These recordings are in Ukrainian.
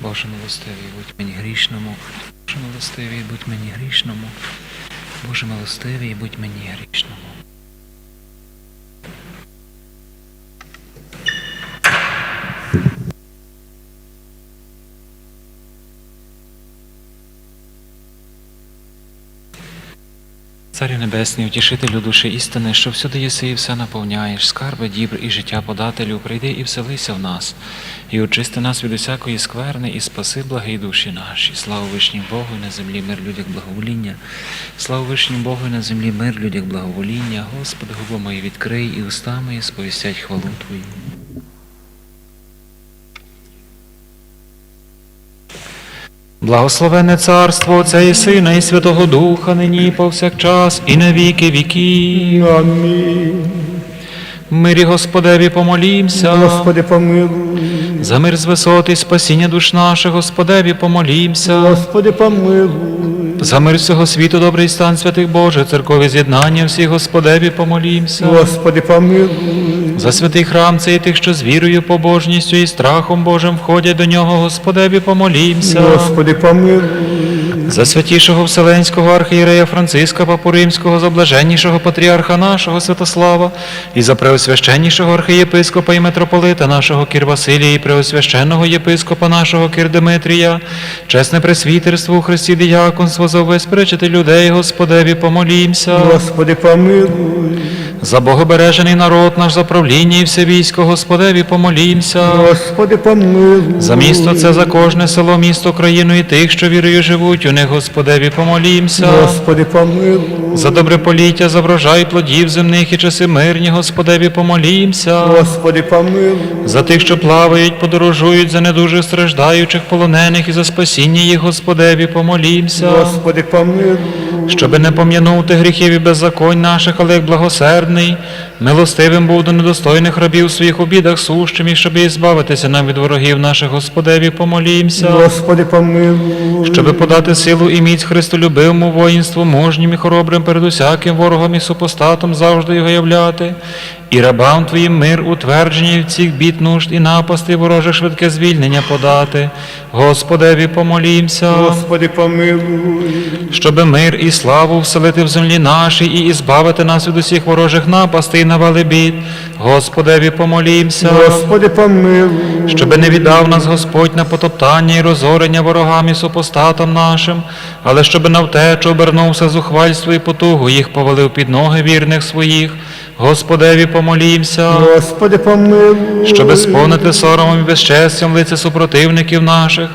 Боже милостивий, будь мені грішному, Боже милостивий, будь мені грішному, Боже милостивий, будь мені грішному. Царю Небесний, утішителю душі істини, що всюди єси і все наповняєш, скарби, дібр і життя подателю, прийди і вселися в нас, і очисти нас від усякої скверни, і спаси благі душі наші. Слава вишнім Богу, і на землі мир людях благовоління. Слава вишнім Богу, і на землі мир людях благовоління. Господи, губо мої відкрий, і уста мої сповістять хвалу Твою. Благословене царство Отця і Сина, і Святого Духа, нині і повсякчас, і на віки віків. Амінь. Мирі Господеві помолімся. Господи, помилуй. За мир з висоти, спасіння душ наших, Господеві помолімся. Господи, помилуй. За мир всього світу, добрий стан святих Божих, церкові з'єднання всіх, Господеві помолімся. Господи, помилуй. За святий храм цей тих, що з вірою, побожністю і страхом Божим входять до нього, Господеві помолімся. Господи, помилуй. За святішого Вселенського архієрея Франциска Папу Римського, за блаженнішого патріарха нашого Святослава, і за преосвященнішого архієпископа і митрополита нашого Кір Василія, і преосвященного єпископа нашого Кір Димитрія, чесне пресвітерство у Христі діяконство, за увесь людей, Господеві, помолімся. Господи, помилуй. За богобережений народ наш, за правління і все військо, Господеві, помолімся. Господи, помилуй. За місто це за кожне село, місто, країну і тих, що вірою живуть, у них Господеві помолімся. Господи, помилуй. За добре поліття, за врожай плодів земних і часи мирні, Господеві помолімся. Господи, помилуй. За тих, що плавають, подорожують, за недужих страждаючих, полонених і за спасіння їх, Господеві помолімся. Господи, помилуй. Щоби не пом'янув ти гріхів і беззаконь наших, але як благосердний, милостивим був до недостойних рабів своїх обідах сущим, і щоб і збавитися нам від ворогів наших, Господеві помолімся. Господи, помилуй. Щоби подати силу і міць Христолюбивому воїнству, мужнім і хоробрим перед усяким ворогом і супостатом завжди його являти, і рабам Твоїм мир, утвердження від всіх бід нужд і напасти ворожих швидке звільнення подати. Господеві помолімся, Господи, помилуй. щоби мир і славу вселити в землі нашій і ізбавити нас від усіх ворожих напастей на бід. Господеві помолімся. Господи, помилуй. Щоби не віддав нас Господь на потоптання і розорення ворогам і супостатам нашим, але щоби на втечу обернувся зухвальство і потугу, їх повалив під ноги вірних своїх. Господеві помолімся, Господи, помилуй. щоби сповнити соромом і безчестям лице супротивників наших,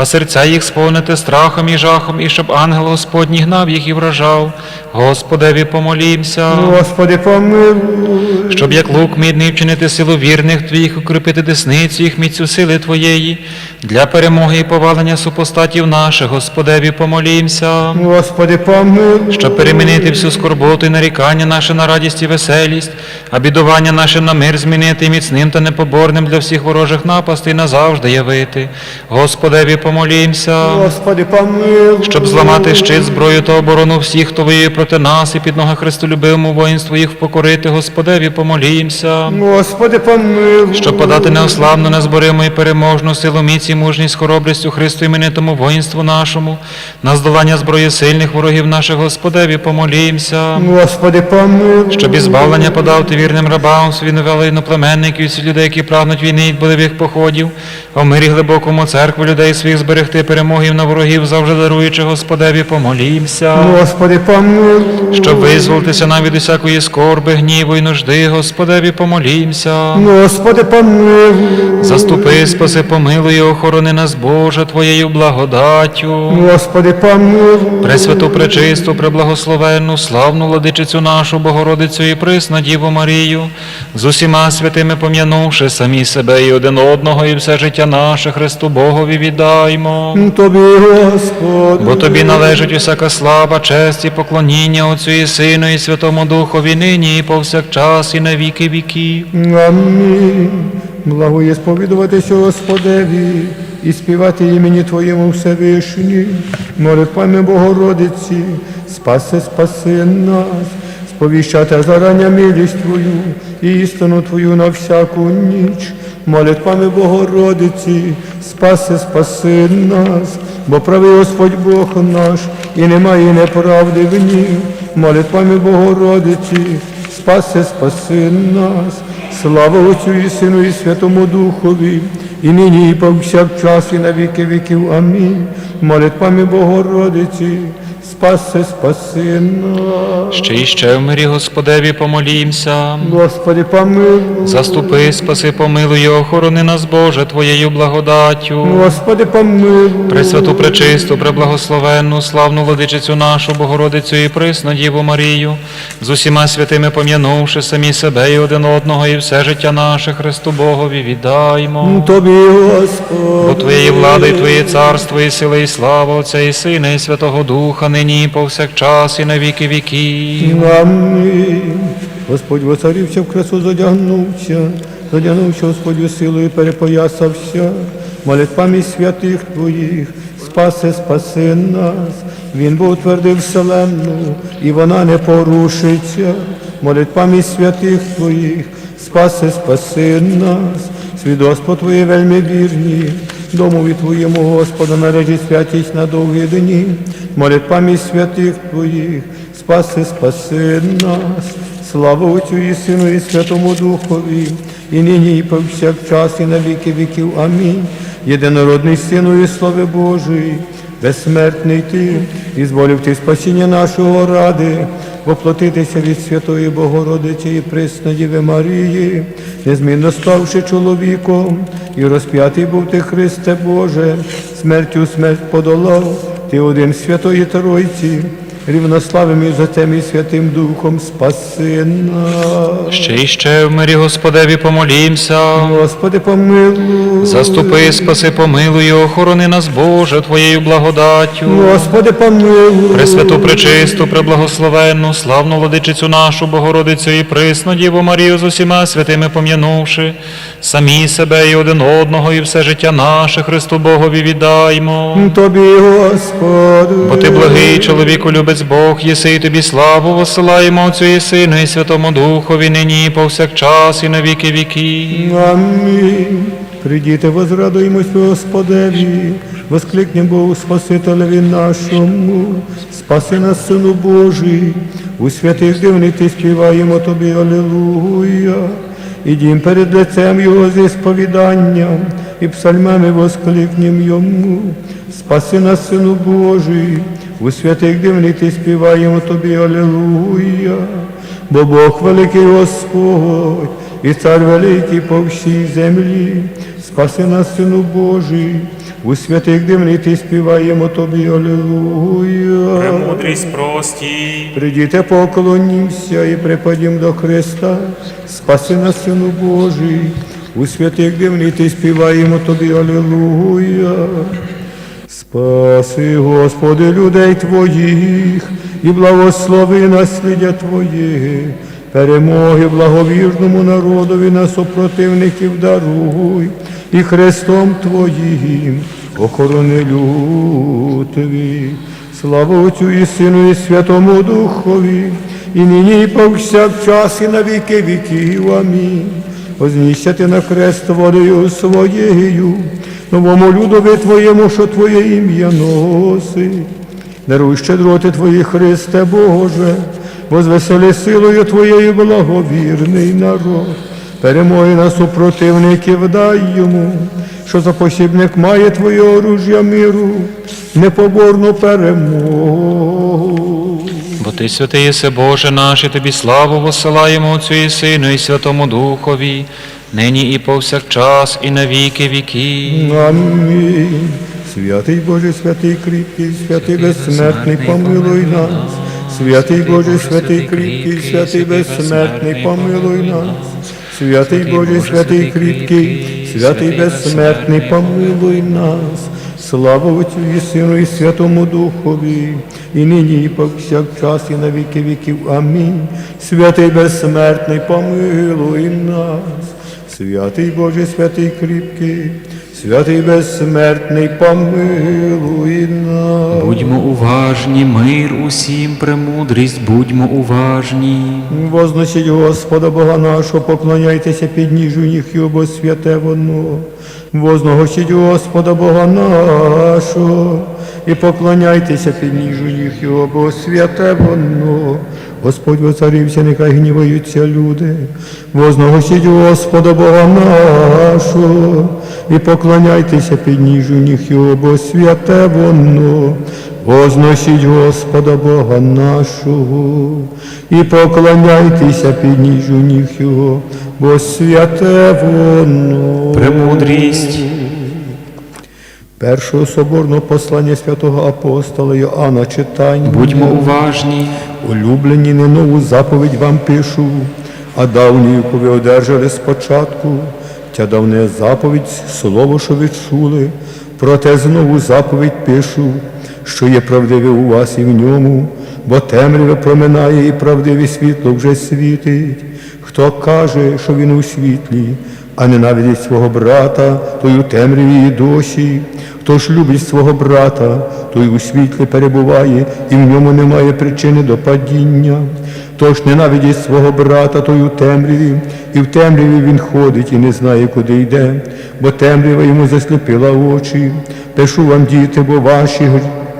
а серця їх сповнити страхом і жахом, і щоб ангел Господній гнав їх і вражав. Господеві помолімся. Господи, помилуй. Щоб як лук мідний вчинити силу вірних твоїх, укріпити десницю їх міцю сили Твоєї, для перемоги і повалення супостатів наших, Господеві помолімся, Господи, помилуй. щоб перемінити всю скорботу і нарікання наше на радість і веселість, а бідування наше на мир змінити і міцним та непоборним для всіх ворожих напастей назавжди явити. Господеві помолімся. Господи, помилуй. Щоб зламати щит, зброю та оборону всіх, хто воює проти нас, і під ноги Христолюбивому воїнству їх впокорити, Господеві помолімся. Господи, помилуй. Щоб подати неославну, незборимо і переможну силу міці, і мужність, хоробрістю Христу іменитому воїнству нашому, на здолання зброї сильних ворогів наших Господеві помолімся. Господи, помилуй. Щоб і збавлення подав ти вірним рабам, свій новелиноплеменників, всі людей, які прагнуть війни і бойових походів, в мирі глибокому церкву людей своїх зберегти перемогів на ворогів, завжди даруючи Господеві, помолімся. Господи, помилуй. Щоб визволитися нам від усякої скорби, гніву і нужди, Господеві, помолімся. Господи, помилуй. Заступи, спаси, помилуй, і охорони нас, Боже, Твоєю благодаттю. Господи, помилуй. Пресвяту, пречисту, преблагословенну, славну владичицю нашу, Богородицю і присна Діву Марію, з усіма святими пом'янувши самі себе і один одного, і все життя наше Христу Богові віддаймо. Тобі, Господи. Бо тобі належить усяка слава, честь і поклоніння Отцю і Сину, і Святому Духові нині, і повсякчас, і на віки віків. Амінь. Благоє сповідуватися Господеві і співати імені Твоєму Всевишній, молитвами Богородиці, спаси, спаси нас, сповіщати зарання милість Твою і істину Твою на всяку ніч, молитвами Богородиці, спаси, спаси нас, бо правий Господь Бог наш, і немає неправди в ній, молитвами Богородиці, спаси, спаси нас, слава Отцю і Сину і Святому Духові, і нині, і повсякчас, і на віки віків. Амінь. Молитвами Богородиці, спаси, спаси нас. Ще і ще в мирі Господеві помолімся. Господи, помилуй. Заступи, спаси, помилуй, охорони нас, Боже, Твоєю благодаттю. Господи, помилуй. Пресвяту, пречисту, преблагословенну, славну владичицю нашу, Богородицю і присну Діву Марію, з усіма святими пом'янувши самі себе і один одного, і все життя наше Христу Богові віддаймо. Тобі, Господи. Бо Твоєї влади, і Твоє царство, і сила, і слава Отця і Сина, і Святого Духа, нині повсякчас, і на віки. Амінь. Господь воцарився в красу задягнувся, задягнувся Господь силою перепоясався, молитвами святих Твоїх, спаси, спаси нас. Він був утвердив вселенну, і вона не порушиться. Молитвами святих Твоїх, спаси, спаси нас. Свідоцтво Твоє вельми вірні, домові Твоєму, Господа, нарежі святість на довгі дні, молитвами святих Твоїх, спаси, спаси нас, слава Отцю і Сину і Святому Духові, і нині, і повсякчас, і на віки віків. Амінь. Єдинородний Сину і слави Божої, безсмертний Ти, і зволив Ти спасіння нашого ради, воплотитися від Святої Богородиці і Преснодіви Марії, незмінно ставши чоловіком, і розп'ятий був ти, Христе Боже, смертю смерть подолав, ти один Святої Тройці, рівнославим і Отцем і Святим Духом спаси нас. Ще і ще в мирі Господеві помолімся. Господи, помилуй. Заступи, спаси, помилуй, і охорони нас, Боже, Твоєю благодаттю. Господи, помилуй. Пресвяту, пречисту, преблагословенну, славну владичицю нашу, Богородицю і присну Діву Марію з усіма святими пом'янувши, самі себе і один одного, і все життя наше Христу Богові віддаймо. Тобі, Господи. Бо ти благий чоловіку, любець Бог, єси тобі славу посилаємо Отцю і Сину і Святому Духові, нині і повсякчас, і на віки віків. Амінь. Придіте, возрадуємось Господеві, воскликнем Богу Спасителеві нашому, спаси нас, Сину Божий, у святих дивних ти співаємо Тобі, Алілуя. Ідім перед лицем Його зі сповіданням і псальмами воскликнем Йому. Спаси нас, Сину Божий, у святих дивних ти співаємо Тобі, Алілуя. Бо Бог великий Господь, і цар великий по всій землі, спаси нас, Сину Божий, у святих дивних ти співаємо Тобі, Алілуя. Премудрість простій. Придіте, поклонімся і припадім до Христа, спаси нас, Сину Божий, у святих дивних ти співаємо Тобі, Алілуя. Спаси, Господи, людей Твоїх, і благослови наслідя Твоє, перемоги благовірному народові на супротивників даруй, і Христом Твоїм охорони люд Твій. Слава Отцю і Сину, і Святому Духові, і нині, і повсякчас, і на віки віків. Амінь. Вознісся на хрест водою своєю, новому людові Твоєму, що Твоє ім'я носить. Даруй щедроти Твої, Христе Боже, возвесели силою Твоєю благовірний народ. Перемоги на супротивників дай йому, що за посібник має Твоє оружя миру, непоборну перемогу. Бо ти святий єси Боже наш, і тобі славу посилаємо Отцю і Сину, і Святому Духові, нині і повсякчас, і на віки віків. Амінь. Святий Боже, святий кріпкий, святий безсмертний, помилуй нас. Святий Боже, святий кріпкий, святий безсмертний, помилуй нас. Святий Боже, святий кріпкий, святий безсмертний, помилуй нас. Слава Отцю і Сину і Святому Духові, і нині, і повсякчас, і на віки віків. Амінь. Святий безсмертний, помилуй нас. Святий Боже, святий кріпкий, святий безсмертний, помилуй нас. Будьмо уважні, мир усім, премудрість, будьмо уважні. Возносіть Господа Бога нашого, поклоняйтеся під ніжу ніг Його, бо святе воно. Возногощіть Господа Бога нашого, і поклоняйтеся під ніжу ніг Його, бо святе воно. Господь воцарився, нехай гніваються люди. возногосіть Господа Бога нашого, і поклоняйтеся під ніжу ніг Його, бо святе воно. Возносіть Господа Бога нашого, і поклоняйтеся під ніжу ніг Його, бо святе воно. Премудрість. Першого соборного послання святого апостола Йоанна читання. Будьмо уважні. Улюблені не нову заповідь вам пишу, а давню, яку ви одержали спочатку. Ця давня заповідь, слово, що ви чули, проте знову заповідь пишу, що є правдиве у вас і в ньому, бо темряве проминає і правдиве світло вже світить. Хто каже, що він у світлі, а ненавидить свого брата, той у темряві і досі. Хто ж любить свого брата, той у світлі перебуває, і в ньому немає причини до падіння. Тож ненавидить свого брата, той у темряві, і в темряві він ходить і не знає, куди йде, бо темрява йому засліпила очі. Пишу вам, діти, бо ваші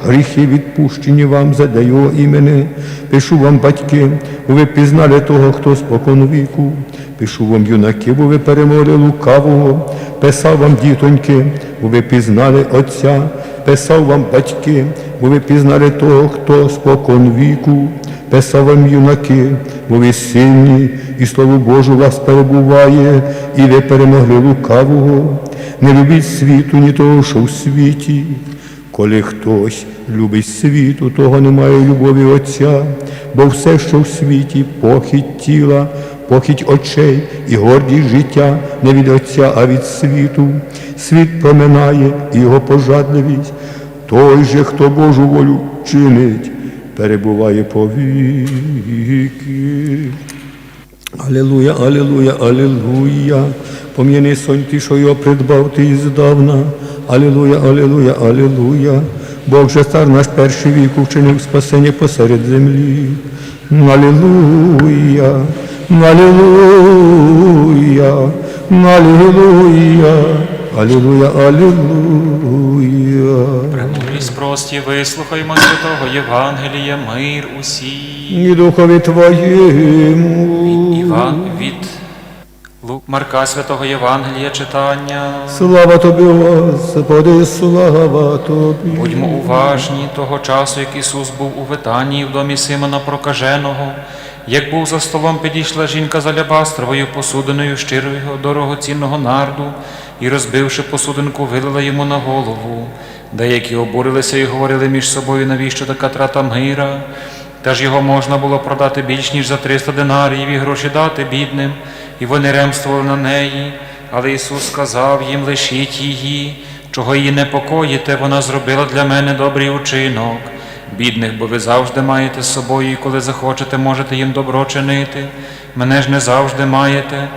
гріхи відпущені вам за його імени. Пишу вам, батьки, бо ви пізнали того, хто спокон віку. Пишу вам, юнаки, бо ви перемогли лукавого. Писав вам, дітоньки, бо ви пізнали Отця. Писав вам, батьки, бо ви пізнали того, хто спокон віку. Писав вам, юнаки, бо ви сильні, і слово Боже у вас перебуває, і ви перемогли лукавого. Не любіть світу, ні того, що в світі. Коли хтось любить світу, того немає любові Отця, бо все, що в світі, похідь тіла, похідь очей і гордість життя не від Отця, а від світу. Світ проминає його пожадливість. Той же, хто Божу волю чинить, перебуває повіки. Алілуя, алілуя, алілуя. Пом'яни сонь ти, що його придбав ти іздавна. Алілуя, алілуя, алілуя. Бог же цар наш перший вік вчинив спасення посеред землі. Алілуя, алілуя, алілуя, алілуя, алілуя. Премудрість прості, вислухаймо святого Євангелія, мир усім. І духові твоєму. Іван від Марка Святого Євангелія читання. Слава тобі, Господи, слава тобі. Будьмо уважні того часу, як Ісус був у Витанії в домі Симона Прокаженого. Як був за столом, підійшла жінка з алябастровою посудиною щирого дорогоцінного нарду і, розбивши посудинку, вилила йому на голову. Деякі обурилися і говорили між собою, навіщо така трата мира. Та ж його можна було продати більш ніж за 300 динаріїв і гроші дати бідним, і вони ремствували на неї. Але Ісус сказав їм, лишіть її, чого її непокоїте, вона зробила для мене добрий учинок. Бідних, бо ви завжди маєте з собою, і коли захочете, можете їм добро чинити. Мене ж не завжди маєте.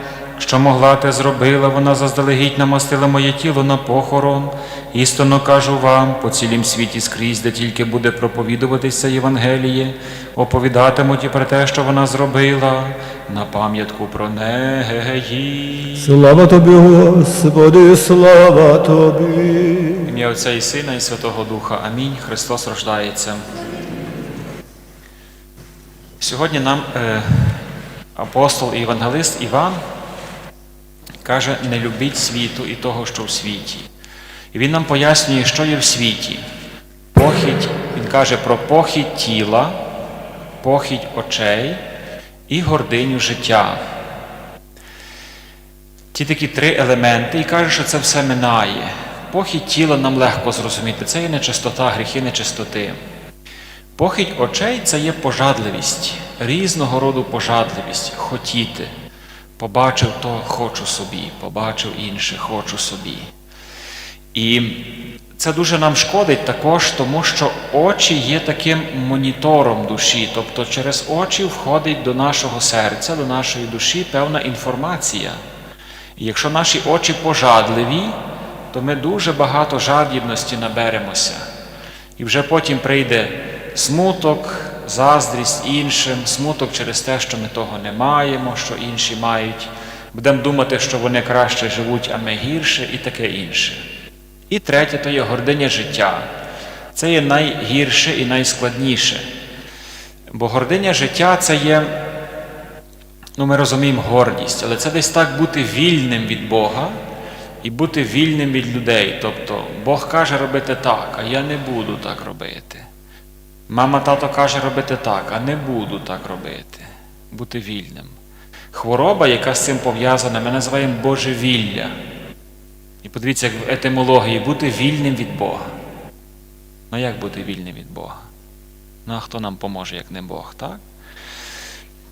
Що могла, те зробила, вона заздалегідь намастила моє тіло на похорон. Істинно кажу вам, по цілім світі скрізь, де тільки буде проповідуватися Євангеліє, оповідатимуть і про те, що вона зробила, на пам'ятку про неї. Слава тобі, Господи, слава тобі. Ім'я Отця і Сина, і Святого Духа. Амінь. Христос рождається. Сьогодні нам е, апостол і євангелист Іван каже, не любіть світу і того, що в світі. І він нам пояснює, що є в світі. Похідь, він каже про похідь тіла, похідь очей і гординю життя. Ті такі три елементи, і каже, що це все минає. Похідь тіла нам легко зрозуміти. Це є нечистота, гріхи нечистоти. Похідь очей це є пожадливість, різного роду пожадливість, хотіти. Побачив то, хочу собі, побачив інше, хочу собі. І це дуже нам шкодить також, тому що очі є таким монітором душі, тобто через очі входить до нашого серця, до нашої душі певна інформація. І якщо наші очі пожадливі, то ми дуже багато жадібності наберемося. І вже потім прийде смуток, заздрість іншим, смуток через те, що ми того не маємо, що інші мають Будемо думати, що вони краще живуть, а ми гірше, і таке інше. І третє то є гординя життя. Це є найгірше і найскладніше. Бо гординя життя це є, ну ми розуміємо, гордість, але це десь так бути вільним від Бога і бути вільним від людей. Тобто Бог каже робити так, а я не буду так робити. Мама тато каже робити так, а не буду так робити. Бути вільним. Хвороба, яка з цим пов'язана, ми називаємо божевілля. І подивіться, як в етимології бути вільним від Бога. Ну як бути вільним від Бога? Ну а хто нам поможе, як не Бог, так?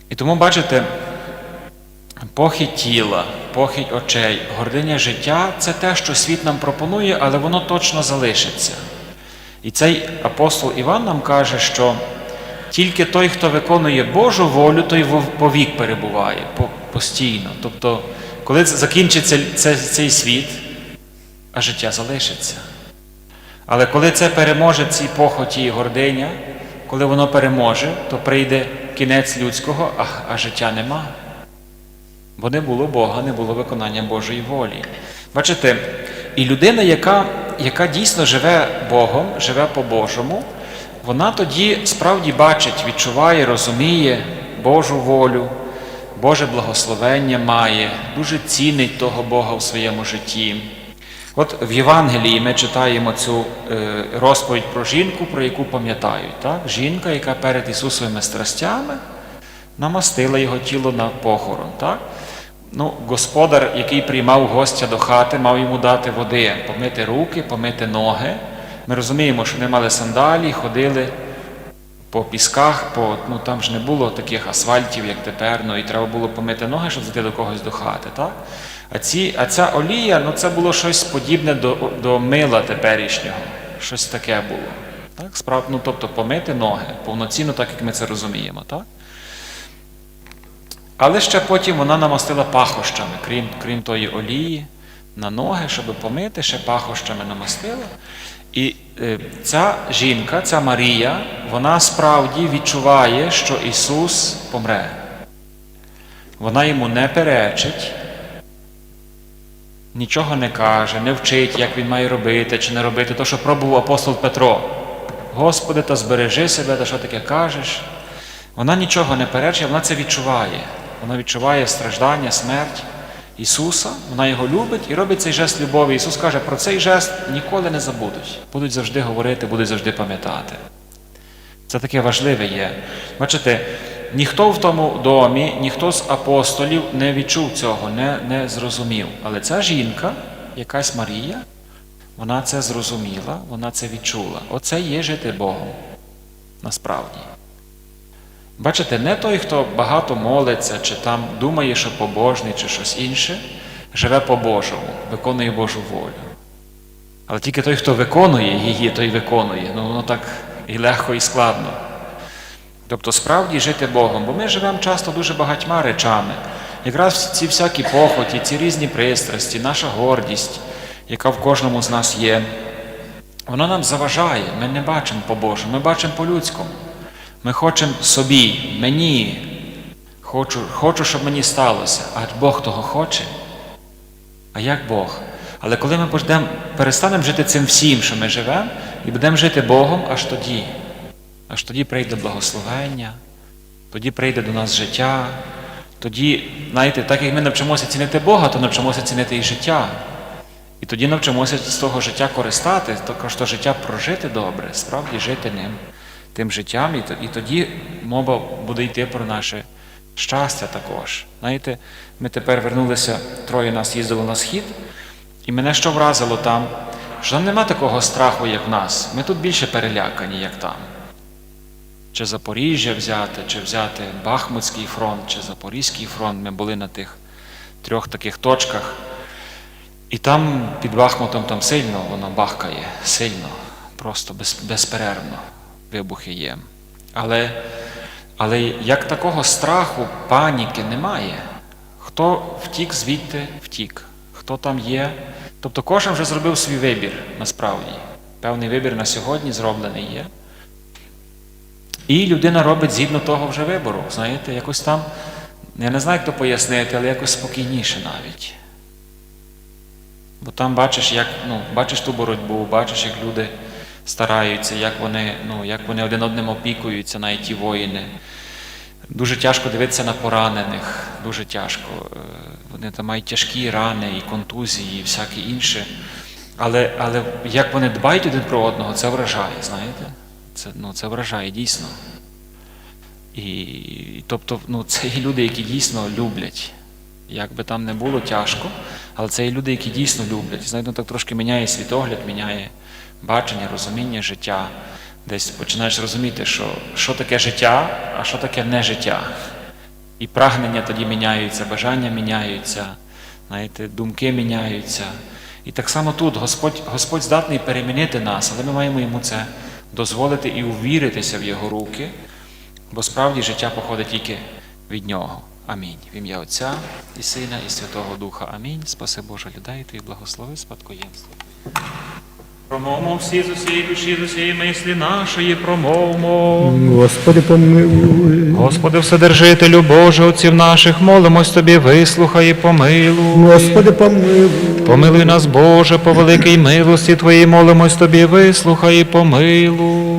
І тому, бачите, похідь тіла, похідь очей, гординя життя це те, що світ нам пропонує, але воно точно залишиться. І цей апостол Іван нам каже, що тільки той, хто виконує Божу волю, той повік перебуває постійно. Тобто, коли закінчиться цей світ, а життя залишиться. Але коли це переможе цій похоті і гординя, коли воно переможе, то прийде кінець людського, а, а життя нема. Бо не було Бога, не було виконання Божої волі. Бачите, і людина, яка, яка дійсно живе Богом, живе по-божому, вона тоді справді бачить, відчуває, розуміє Божу волю, Боже благословення має, дуже цінить того Бога в своєму житті. От в Євангелії ми читаємо цю е, розповідь про жінку, про яку пам'ятають. Так? Жінка, яка перед Ісусовими страстями намастила його тіло на похорон. Так? Ну, господар, який приймав гостя до хати, мав йому дати води, помити руки, помити ноги. Ми розуміємо, що вони мали сандалі, ходили по пісках, по, ну там ж не було таких асфальтів, як тепер, ну і треба було помити ноги, щоб зайти до когось до хати. Так? А, ці, а ця олія, ну це було щось подібне до, до мила теперішнього. Щось таке було. Так? Справ, ну, тобто помити ноги, повноцінно, так як ми це розуміємо. Так? Але ще потім вона намастила пахощами, крім, крім тої олії, на ноги, щоб помити, ще пахощами намастила. І е, ця жінка, ця Марія, вона справді відчуває, що Ісус помре. Вона йому не перечить, нічого не каже, не вчить, як він має робити чи не робити, то, що пробував апостол Петро. Господи, та збережи себе, та що таке кажеш. Вона нічого не перечить, вона це відчуває. Вона відчуває страждання, смерть Ісуса, вона його любить і робить цей жест любові. Ісус каже, про цей жест ніколи не забудуть. Будуть завжди говорити, будуть завжди пам'ятати. Це таке важливе є. Бачите, ніхто в тому домі, ніхто з апостолів не відчув цього, не, не зрозумів. Але ця жінка, якась Марія, вона це зрозуміла, вона це відчула. Оце є жити Богом. Насправді. Бачите, не той, хто багато молиться, чи там думає, що побожний, чи щось інше, живе по-божому, виконує Божу волю. Але тільки той, хто виконує її, той виконує. Ну воно так і легко, і складно. Тобто справді жити Богом, бо ми живемо часто дуже багатьма речами. Якраз ці всякі похоті, ці різні пристрасті, наша гордість, яка в кожному з нас є, вона нам заважає, ми не бачимо по-божому, ми бачимо по-людському. Ми хочемо собі, мені, хочу, хочу, щоб мені сталося, а Бог того хоче. А як Бог? Але коли ми будемо, перестанемо жити цим всім, що ми живемо, і будемо жити Богом, аж тоді, аж тоді прийде благословення, тоді прийде до нас життя, тоді, знаєте, так як ми навчимося цінити Бога, то навчимося цінити і життя. І тоді навчимося з того життя користати, також то життя прожити добре, справді жити ним, тим життям, і тоді мова буде йти про наше щастя також. Знаєте, ми тепер вернулися, троє нас їздило на схід, і мене що вразило там, що там нема такого страху, як в нас. Ми тут більше перелякані, як там. Чи Запоріжжя взяти, чи взяти Бахмутський фронт, чи Запорізький фронт. Ми були на тих трьох таких точках. І там під Бахмутом там сильно воно бахкає, сильно, просто без, безперервно вибухи є. Але, але як такого страху, паніки немає. Хто втік звідти, втік. Хто там є. Тобто кожен вже зробив свій вибір насправді. Певний вибір на сьогодні зроблений є. І людина робить згідно того вже вибору. Знаєте, якось там Я не знаю, як то пояснити, але якось спокійніше навіть. Бо там бачиш, як, ну, бачиш ту боротьбу, бачиш, як люди стараються, як вони, ну, як вони один одним опікуються, навіть ті воїни. Дуже тяжко дивитися на поранених, дуже тяжко. Е, Вони там мають тяжкі рани, і контузії, і всяке інше. Але, але як вони дбають один про одного, це вражає, знаєте? Це, ну, це вражає дійсно. І, і тобто, ну, це є люди, які дійсно люблять. Як би там не було тяжко, але це є люди, які дійсно люблять. Знаєте, ну, так трошки міняє світогляд, міняє бачення, розуміння життя. Десь починаєш розуміти, що, що таке життя, а що таке не життя. І прагнення тоді міняються, бажання міняються, знаєте, думки міняються. І так само тут Господь, Господь здатний перемінити нас, але ми маємо йому це дозволити і увіритися в Його руки, бо справді життя походить тільки від Нього. Амінь. В ім'я Отця і Сина, і Святого Духа. Амінь. Спаси Боже людей Твої, благослови спадкоємство. Промовмо всі з усієї душі, з усієї мислі нашої, промовмо. Господи, помилуй. Господи, Вседержителю Боже, отців наших, молимось Тобі, вислухай і помилуй. Господи, помилуй. Помилуй нас, Боже, по великій милості Твоїй, молимось Тобі, вислухай і помилуй.